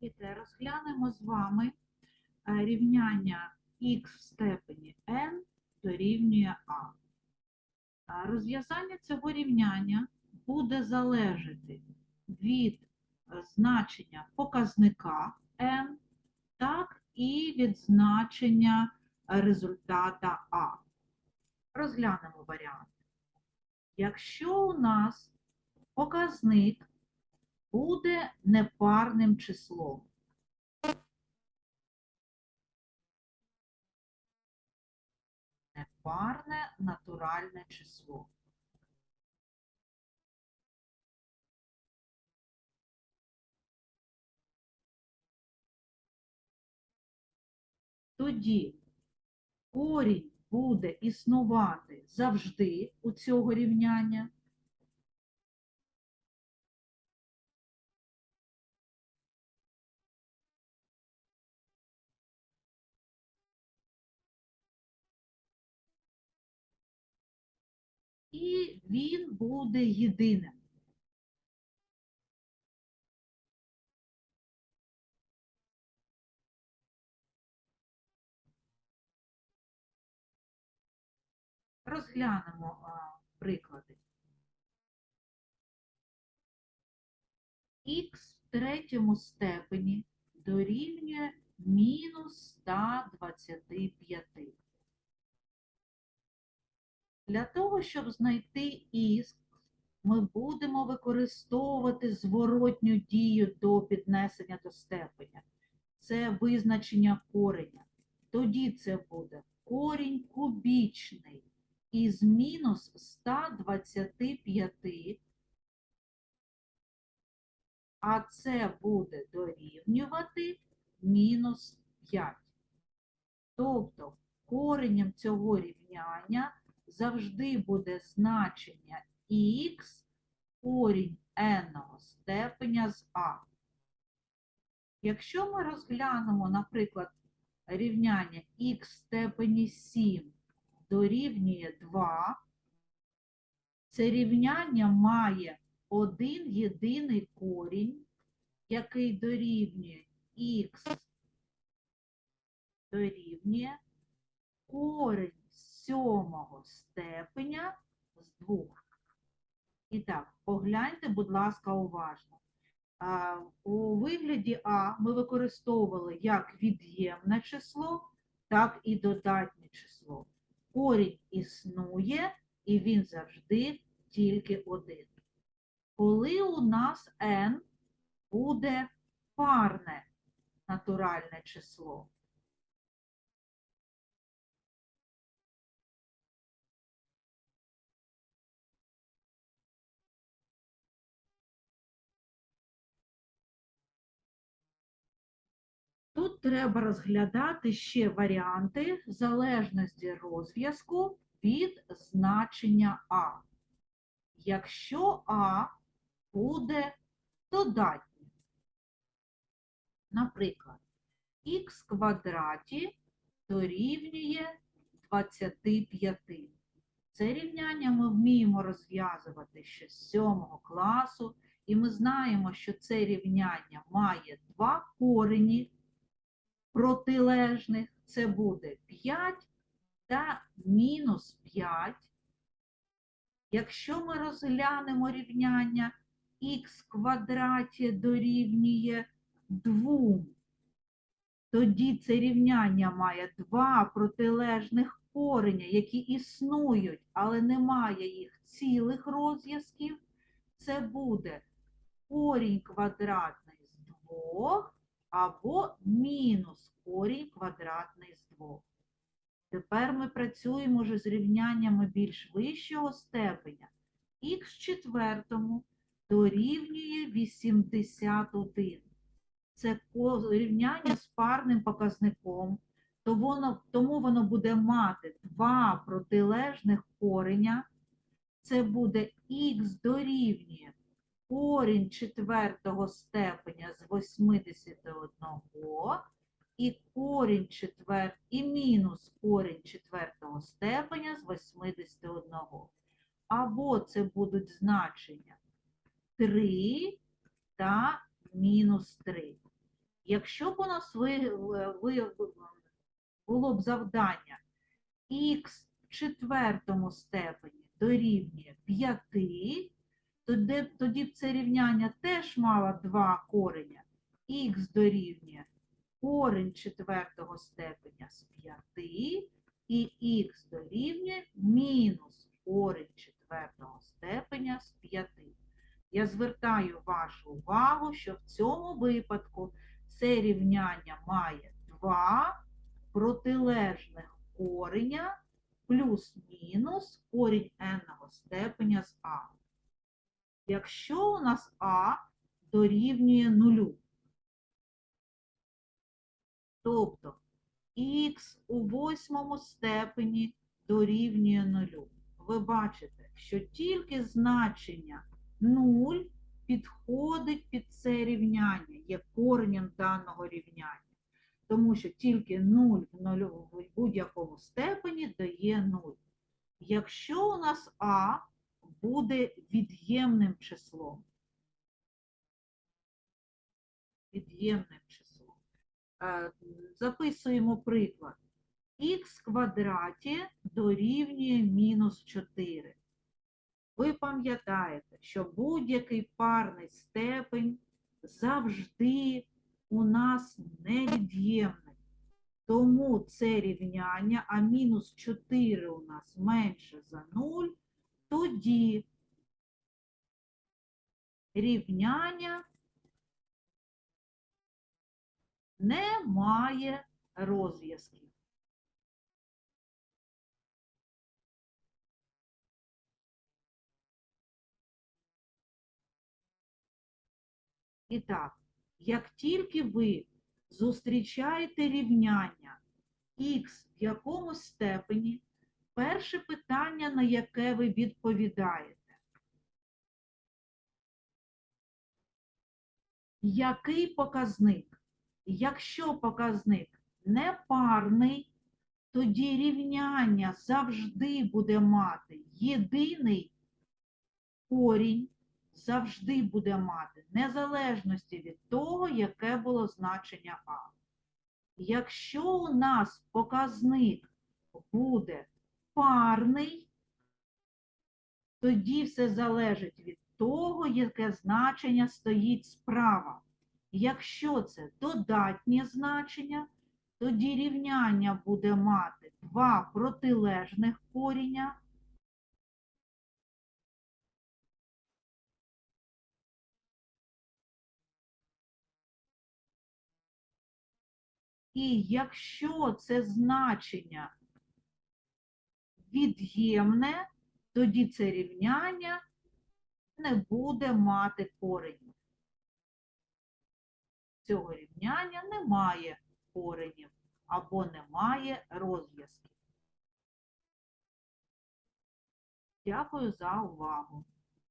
Діти, розглянемо з вами е, рівняння х в степені n дорівнює a. А Розв'язання цього рівняння буде залежати від е, значення показника n, так і від значення е, результата a. Розглянемо варіант. Якщо у нас показник буде непарним числом. Непарне натуральне число. Тоді корінь буде існувати завжди у цього рівняння. І він буде єдиним. Розглянемо а, приклади. Х в третьому степені дорівнює мінус 125. Для того, щоб знайти х, ми будемо використовувати зворотню дію до піднесення до степеня. Це визначення кореня. Тоді це буде корінь кубічний із мінус 125, а це буде дорівнювати мінус 5. Тобто коренем цього рівняння завжди буде значення х корінь n степеня з а. Якщо ми розглянемо, наприклад, рівняння х степені 7 дорівнює 2, це рівняння має один єдиний корінь, який дорівнює х дорівнює корінь сьомого степеня з двох. І так, погляньте, будь ласка, уважно. У вигляді А ми використовували як від'ємне число, так і додатнє число. Корінь існує, і він завжди тільки один. Коли у нас n буде парне натуральне число, Тут треба розглядати ще варіанти залежності розв'язку від значення А. Якщо А буде додатнім, наприклад, х квадраті дорівнює 25. Це рівняння ми вміємо розв'язувати ще з 7 класу, і ми знаємо, що це рівняння має два корені протилежних, це буде 5 та мінус 5. Якщо ми розглянемо рівняння х квадраті дорівнює 2, тоді це рівняння має два протилежних кореня, які існують, але немає їх цілих розв'язків. Це буде корінь квадратний з 2 або мінус корінь квадратний з 2. Тепер ми працюємо вже з рівняннями більш вищого степеня. Х четвертому дорівнює 81. Це рівняння з парним показником, то воно, тому воно буде мати два протилежних кореня. Це буде х дорівнює корінь четвертого степеня з 81 і корінь четвер... і мінус корінь четвертого степеня з 81. Або це будуть значення 3 та мінус 3. Якщо б у нас ви, ви, було б завдання х в четвертому степені дорівнює 5, тоді, тоді б це рівняння теж мало два кореня. х дорівнює корень четвертого степеня з 5 і х дорівнює мінус корень четвертого степеня з 5. Я звертаю вашу увагу, що в цьому випадку це рівняння має два протилежних кореня плюс-мінус корінь n степеня з а. Якщо у нас а дорівнює нулю, тобто х у восьмому степені дорівнює нулю. Ви бачите, що тільки значення 0 підходить під це рівняння, є коренем даного рівняння. Тому що тільки 0 в, в будь-якому степені дає 0. Якщо у нас А буде від'ємним числом, від'ємним числом, е, записуємо приклад. х квадраті дорівнює мінус 4. Ви пам'ятаєте, що будь-який парний степень завжди у нас невід'ємний. Тому це рівняння, а мінус 4 у нас менше за 0, тоді рівняння не має розв'язків. І так, як тільки ви зустрічаєте рівняння х в якомусь степені, перше питання, на яке ви відповідаєте, який показник? Якщо показник непарний, тоді рівняння завжди буде мати єдиний корінь, завжди буде мати, незалежності від того, яке було значення А. Якщо у нас показник буде парний, тоді все залежить від того, яке значення стоїть справа. Якщо це додатнє значення, тоді рівняння буде мати два протилежних коріння. І якщо це значення від'ємне, тоді це рівняння не буде мати коренів. Цього рівняння немає коренів або немає розв'язків. Дякую за увагу.